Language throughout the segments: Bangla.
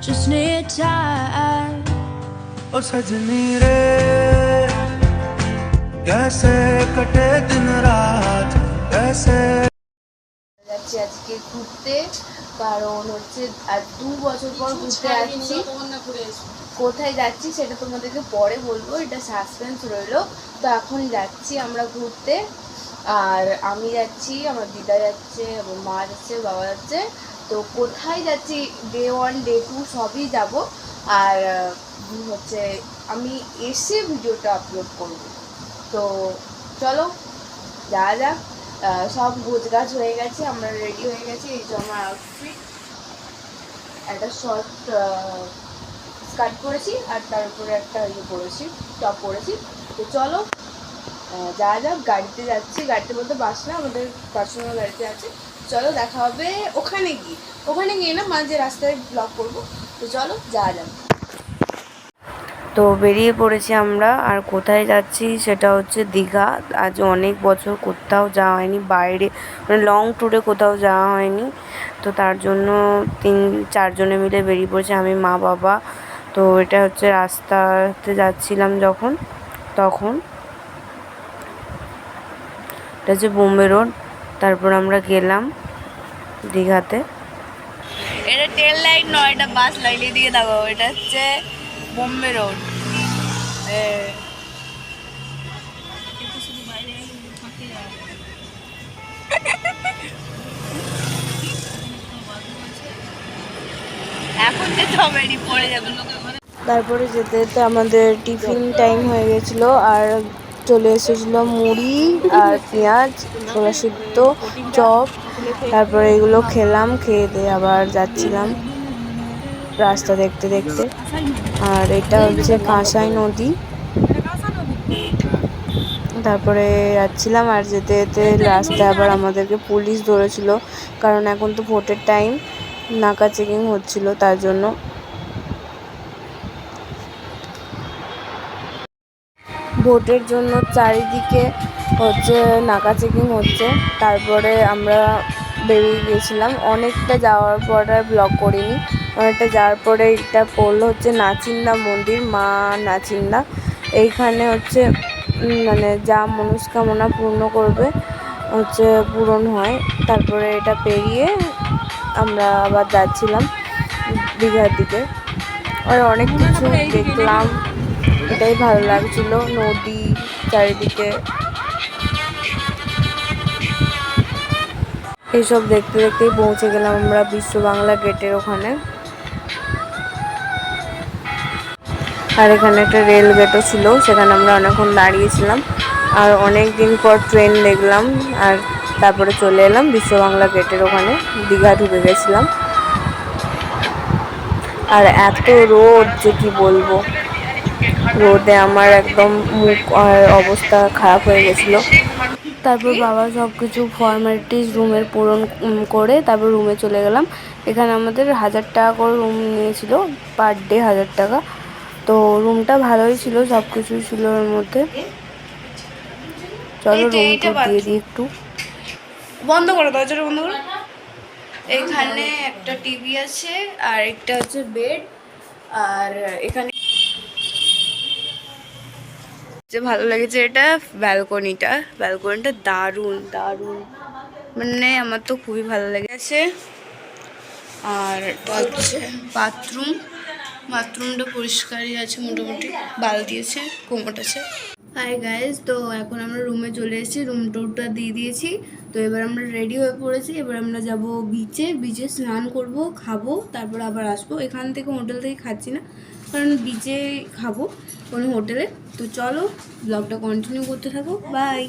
just need time. ओ सजनी रे कैसे कटे दिन रात कैसे যাচ্ছি আজকে ঘুরতে কারণ হচ্ছে আর দু বছর পর ঘুরতে আসছি কোথায় যাচ্ছি সেটা তোমাদেরকে পরে বলবো এটা সাসপেন্স রইলো তো এখন যাচ্ছি আমরা ঘুরতে আর আমি যাচ্ছি আমার দিদা যাচ্ছে আমার মা যাচ্ছে বাবা যাচ্ছে তো কোথায় যাচ্ছি ডে ওয়ান ডে টু সবই যাব। আর হচ্ছে আমি এসে ভিডিওটা আপলোড করব। তো চলো, যা যাক সব গোছ গাছ হয়ে গেছে, আমরা রেডি হয়ে গেছি, এই যে আমার আউটফিট একটা শর্ট স্কার্ট পরেছি, আর তার উপরে একটা ইয়ে পরেছি টপ পরেছি। তো চলো যা যাক গাড়িতে যাচ্ছি। গাড়িতে বলতে বাস না, আমাদের পার্সোনাল গাড়িতে আছে। চলো দেখা হবে ওখানে গিয়ে। ওখানে গিয়ে না মাঝে রাস্তায় ব্লক করব। তো চলো যাওয়া যাক তো বেরিয়ে পড়েছি আমরা। আর কোথায় যাচ্ছি সেটা হচ্ছে দীঘা। আজ অনেক বছর কোথাও যাওয়া হয়নি, বাইরে মানে লং ট্যুরে কোথাও যাওয়া হয়নি। তো তার জন্য তিন, চারজনে মিলে বেরিয়ে পড়েছি, আমি, মা, বাবা। তো এটা হচ্ছে রাস্তাতে যাচ্ছিলাম যখন, তখন। এটা হচ্ছে বোম্বে রোড। তারপর আমরা গেলাম দীঘাতে। এটা ট্রেন লাইন নয় এটা বাস লাইন। এদিকে দেখো এটা হচ্ছে বোম্বে রোড। এখন যেতে হবে পড়ে যাবে। তারপরে যেতে যেতে আমাদের টিফিন টাইম হয়ে গেছিল আর চলে এসেছিল মুড়ি আর পেঁয়াজ, ছোলা সিদ্ধ, চপ, তারপরে এগুলো খেলাম, খেয়ে দিয়ে আবার যাচ্ছিলাম রাস্তা দেখতে দেখতে। আর এটা হচ্ছে কাঁসাই নদী। তারপরে যাচ্ছিলাম আর যেতে যেতে রাস্তায় আবার আমাদেরকে পুলিশ ধরেছিল, কারণ এখন তো ভোটের টাইম নাকা চেকিং হচ্ছিল তার জন্য। ভোটের জন্য চারিদিকে হচ্ছে নাকা চেকিং হচ্ছে। তারপরে আমরা বেরিয়ে গিয়েছিলাম অনেকটা যাওয়ার পর আর ব্লক করিনি। অনেকটা যাওয়ার পরে এটা পড়ল হচ্ছে নাচিন্দা মন্দির মা নাচিন্দা। এইখানে হচ্ছে মানে যা মনস্কামনা পূর্ণ করবে হচ্ছে পূরণ হয়। তারপরে এটা পেরিয়ে আমরা আবার যাচ্ছিলাম দীঘার দিকে। আর অনেক কিছু দেখলাম। এটাই ভালো লাগছিল, নদী চারিদিকে। এইসব দেখতে দেখতেই পৌঁছে গেলাম আমরা বিশ্ব বাংলা গেটের ওখানে। আর এখানে একটা রেল গেটও ছিল, সেখানে আমরা অনেকক্ষণ দাঁড়িয়েছিলাম। আর অনেক দিন পর ট্রেন দেখলাম, আর তারপরে চলে এলাম বিশ্ব বাংলা গেটের ওখানে, দীঘা ঢুকে গেছিলাম। আর এত রোদ যে কি বলব। রোদে আমার একদম মুখ আর অবস্থা খারাপ হয়ে গেছিল। তারপর বাবা সব কিছু ফর্মালিটিস রুমের পূরণ করে তারপর রুমে চলে গেলাম। এখানে আমাদের হাজার টাকা করে রুম নিয়েছিল পার ডে হাজার টাকা। তো রুমটা ভালোই ছিল সব কিছুই ছিল ওর মধ্যে। চলো এই যে রুম এইটা দিয়ে দিই একটু। বন্ধ করো দরজাটা বন্ধ করো। এখানে একটা টিভি আছে আর একটা হচ্ছে বেড আর এখানে যে ভালো লেগেছে এটা ব্যালকনিটা ব্যালকনিটা দারুণ দারুণ। মানে আমার তো খুবই ভালো লেগেছে আর হচ্ছে বাথরুম বাথরুমটা পরিষ্কারই আছে, মোটামুটি। বাল দিয়েছে কোমট আছে। হাই গাইজ তো এখন আমরা রুমে চলে এসেছি। রুম টুরটা দিয়ে দিয়েছি। তো এবার আমরা রেডি হয়ে পড়েছি। এবার আমরা যাব বিচে বিচে স্নান করব, খাব, তারপর আবার আসব। এখান থেকে হোটেল থেকে খাচ্ছি না, কারণ বিচে খাব কোনো হোটেলে তো চলো ব্লগটা কন্টিনিউ করতে থাকো। বাই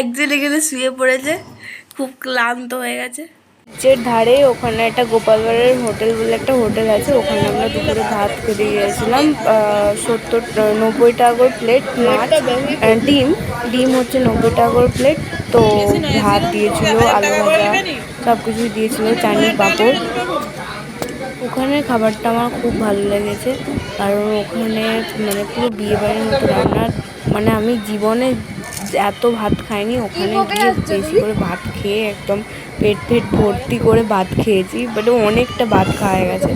একজন এখানে শুয়ে পড়েছে, খুব ক্লান্ত হয়ে গেছে। বিচের ধারে ওখানে একটা গোপালবাড়ের হোটেল বলে একটা হোটেল আছে, ওখানে আমরা দুপুরে ভাত খেতে গিয়েছিলাম সত্তর, নব্বই টাকা প্লেট মাছ ডিম। ডিম হচ্ছে নব্বই টাকা প্লেট তো ভাত দিয়েছিল, আলু ভাজা সব কিছুই দিয়েছিল, চাটনি, পাঁপড়। ওখানে খাবারটা আমার খুব ভালো লেগেছে, কারণ ওখানে মানে পুরো বিয়ে বাড়ির মতো রান্না মানে আমি জীবনে এত ভাত খাইনি ওখানে গিয়ে বেশি করে ভাত খেয়ে একদম পেট পেট ভর্তি করে ভাত খেয়েছি বাট অনেকটা ভাত খাওয়া গেছে।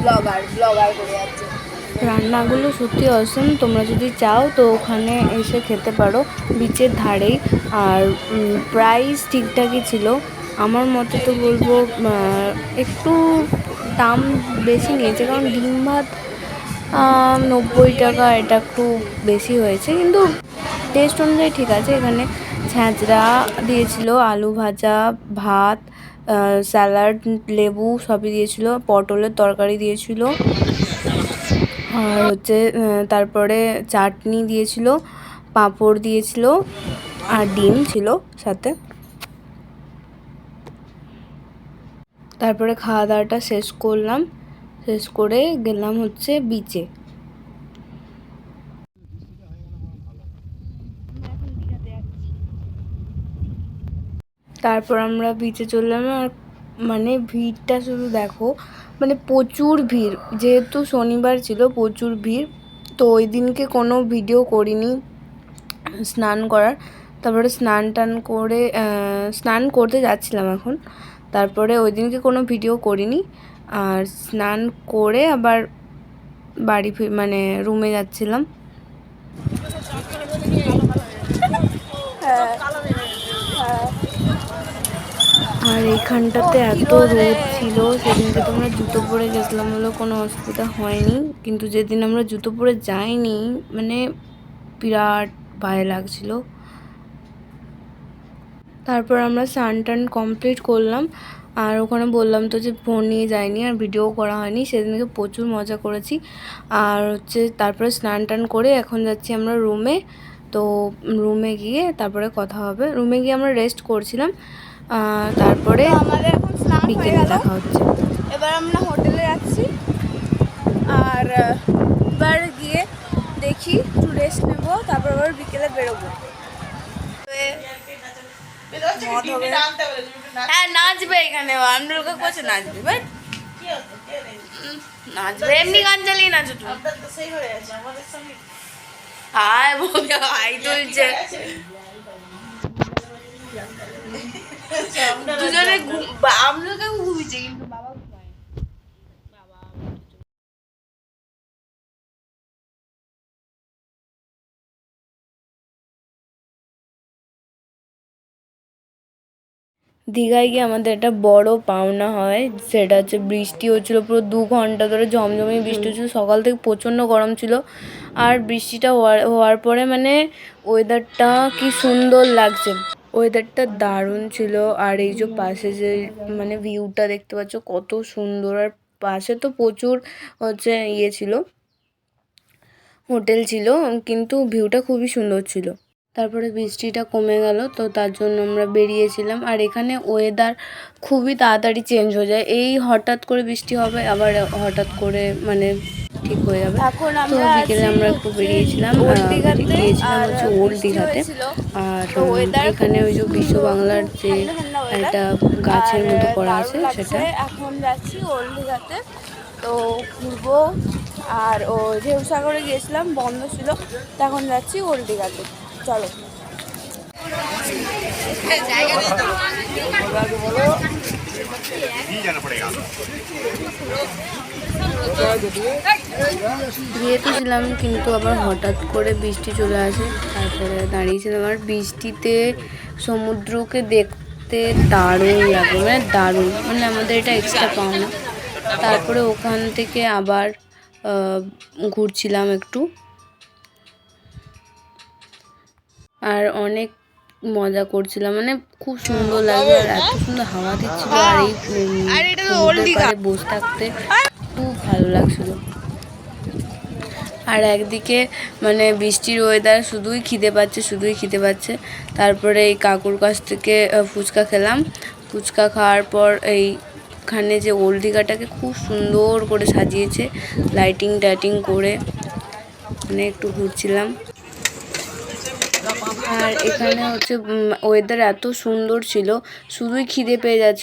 রান্নাগুলো সত্যি অসম তোমরা যদি চাও তো ওখানে এসে খেতে পারো বিচের ধারেই আর প্রাইস ঠিকঠাকই ছিল। আমার মতে তো বলব একটু দাম বেশি নিয়েছে কারণ ডিম ভাত নব্বই টাকা এটা একটু বেশি হয়েছে কিন্তু টেস্ট অনুযায়ী ঠিক আছে, এখানে ছ্যাঁচড়া দিয়েছিল, আলু ভাজা, ভাত স্যালাড লেবু সবই দিয়েছিল, পটলের তরকারি দিয়েছিল, আর হচ্ছে তারপরে চাটনি দিয়েছিল, পাঁপড় দিয়েছিল, আর ডিম ছিল সাথে। তারপরে খাওয়া দাওয়াটা শেষ করলাম, শেষ করে গেলাম হচ্ছে বিচে তারপর আমরা বিচে চললাম আর মানে ভিড়টা শুধু দেখো মানে প্রচুর ভিড়। যেহেতু শনিবার ছিল, প্রচুর ভিড়। তো ওই দিনকে কোনো ভিডিও করিনি স্নান করার। তারপরে স্নান টান করে স্নান করতে যাচ্ছিলাম এখন। তারপরে ওই দিনকে কোনো ভিডিও করিনি। আর স্নান করে আবার বাড়ি মানে রুমে যাচ্ছিলাম। আর এইখানটাতে এত রোদ ছিল, সেদিনকে তো আমরা জুতো পরে গেছিলাম বলে কোনো অসুবিধা হয়নি। কিন্তু যেদিন আমরা জুতো পরে যাইনি মানে বিরাট ভয় লাগছিল। তারপর আমরা স্নান টান কমপ্লিট করলাম। আর ওখানে বললাম তো যে ফোন নিয়ে যাইনি আর ভিডিও করা হয়নি, সেদিনকে প্রচুর মজা করেছি। আর হচ্ছে তারপরে স্নান টান করে এখন যাচ্ছি আমরা রুমে। তো রুমে গিয়ে তারপরে কথা হবে। রুমে গিয়ে আমরা রেস্ট করছিলাম। তারপরে আমাদের এখন স্নান হয়ে গেল। দেখা হচ্ছে। এবার আমরা হোটেলে যাচ্ছি। আর এবার গিয়ে দেখি একটু রেস্ট নেব তারপর আবার বিকেলে বেরোবো। হ্যাঁ নাচবে এখানে। আন্দোলন করছে নাচবে বাট নাচবে। এমনি গান চালিয়ে নাচো তুমি। হাই বলে হাই তুলছে। দুজনে আমরা কেউ ঘুমিয়েছে কিন্তু দীঘায় গিয়ে আমাদের একটা বড় পাওনা হয় সেটা হচ্ছে বৃষ্টি হচ্ছিল পুরো দু ঘণ্টা ধরে ঝমঝমে বৃষ্টি হচ্ছিল। সকাল থেকে প্রচণ্ড গরম ছিল। আর বৃষ্টিটা হওয়ার হওয়ার পরে মানে ওয়েদারটা কি সুন্দর লাগছে। ওয়েদারটা দারুণ ছিল। আর এই যে পাশে যে মানে ভিউটা দেখতে পাচ্ছ কত সুন্দর। আর পাশে তো প্রচুর হচ্ছে ইয়ে ছিল হোটেল ছিল কিন্তু ভিউটা খুবই সুন্দর ছিল। তারপরে বৃষ্টিটা কমে গেল তো তার জন্য আমরা বেরিয়েছিলাম। আর এখানে ওয়েদার খুবই তাড়াতাড়ি চেঞ্জ হয়ে যায়। এই হঠাৎ করে বৃষ্টি হবে আবার হঠাৎ করে মানে ঠিক হয়ে যাবে। তো বিকেলে আমরা একটু বেরিয়েছিলাম গিয়েছিলাম আর হচ্ছে ওল্ড দীঘাতে। আর এখানে ওই যে বিশ্ব বাংলার যে একটা গাছের মতো করা আছে সেটা। এখন যাচ্ছি ওল্ড দীঘাতে। তো ঘুরবো। আর ও ঢেউ সাগরে গিয়েছিলাম বন্ধ ছিল। তো এখন যাচ্ছি ওল্ড দীঘাতে। চলো। গিয়েছিলাম কিন্তু আবার হঠাৎ করে বৃষ্টি চলে আসে, তারপরে দাঁড়িয়েছিলাম। আর বৃষ্টিতে সমুদ্রকে দেখতে দারুণ লাগে মানে দারুণ মানে আমাদের এটা এক্সট্রা পাওনা। তারপরে ওখান থেকে আবার ঘুরছিলাম একটু। আর অনেক মজা করছিলাম। মানে খুব সুন্দর লাগবে আর এত সুন্দর হাওয়া দিচ্ছিল আর এই বসে থাকতে খুব ভালো লাগছিল। আর একদিকে মানে বৃষ্টির ওয়েদার শুধুই খিদে পাচ্ছে শুধুই খিদে পাচ্ছে। তারপরে এই কাকুর কাছ থেকে ফুচকা খেলাম। ফুচকা খাওয়ার পর এইখানে যে ওল্ড দীঘাটাকে খুব সুন্দর করে সাজিয়েছে লাইটিং টাইটিং করে। মানে একটু ঘুরছিলাম। আর এখানে হচ্ছে ওয়েদার এত সুন্দর ছিল শুধুই খিদে পেয়ে যাচ্ছিল।